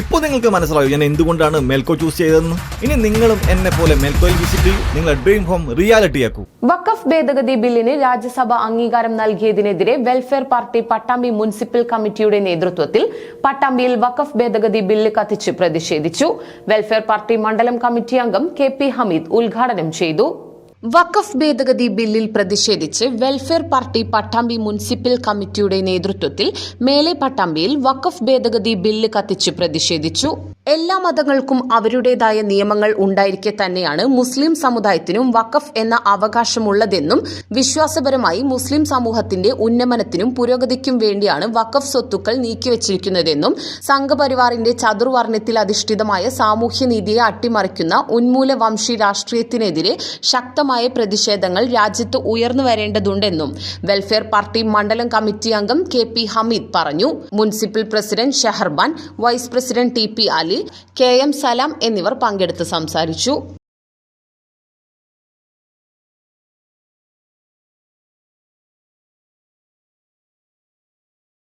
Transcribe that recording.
ഇപ്പോൾ നിങ്ങൾക്ക് മനസ്സിലാവും ഞാൻ എന്തുകൊണ്ടാണ് മെൽക്കോ ചൂസ് ചെയ്തതെന്ന്? ഇനി നിങ്ങളും എന്നെ പോലെ മെൽക്കോയിൽ വിസിറ്റ് ചെയ്യൂ. നിങ്ങളുടെ ഡ്രീം ഹോം റിയാലിറ്റി ആക്കൂ. വഖഫ് ഭേദഗതി ബില്ലിന് രാജ്യസഭ അംഗീകാരം നൽകിയതിനെതിരെ വെൽഫെയർ പാർട്ടി പട്ടാമ്പി മുനിസിപ്പൽ കമ്മിറ്റിയുടെ നേതൃത്വത്തിൽ പട്ടാമ്പിയിൽ വഖഫ് ഭേദഗതി ബില്ല് കത്തിച്ച് പ്രതിഷേധിച്ചു. വെൽഫെയർ പാർട്ടി മണ്ഡലം കമ്മിറ്റി അംഗം കെ പി ഹമീദ് ഉദ്ഘാടനം ചെയ്തു. വഖഫ് ഭേദഗതി ബില്ലിൽ പ്രതിഷേധിച്ച് വെൽഫെയർ പാർട്ടി പട്ടാമ്പി മുനിസിപ്പൽ കമ്മിറ്റിയുടെ നേതൃത്വത്തിൽ മേലെ പട്ടാമ്പിയിൽ വഖഫ് ഭേദഗതി ബില്ല് കത്തിച്ച് പ്രതിഷേധിച്ചു. എല്ലാ മതങ്ങൾക്കും അവരുടേതായ നിയമങ്ങൾ ഉണ്ടായിരിക്കെ തന്നെയാണ് മുസ്ലിം സമുദായത്തിനും വഖഫ് എന്ന അവകാശമുള്ളതെന്നും വിശ്വാസപരമായി മുസ്ലിം സമൂഹത്തിന്റെ ഉന്നമനത്തിനും പുരോഗതിക്കും വേണ്ടിയാണ് വഖഫ് സ്വത്തുക്കൾ നീക്കിവച്ചിരിക്കുന്നതെന്നും സംഘപരിവാറിന്റെ ചതുർവർണത്തിൽ അധിഷ്ഠിതമായ സാമൂഹ്യനീതിയെ അട്ടിമറിക്കുന്ന ഉന്മൂല വംശി രാഷ്ട്രീയത്തിനെതിരെ ശക്തമായ പ്രതിഷേധങ്ങൾ രാജ്യത്ത് ഉയർന്നു വരേണ്ടതുണ്ടെന്നും വെൽഫെയർ പാർട്ടി മണ്ഡലം കമ്മിറ്റി അംഗം കെ പി ഹമീദ് പറഞ്ഞു. Municipal president Sheharban vice president T P Ali K M Salam എന്നിവർ പങ്കെടുത്ത് സംസാരിച്ചു.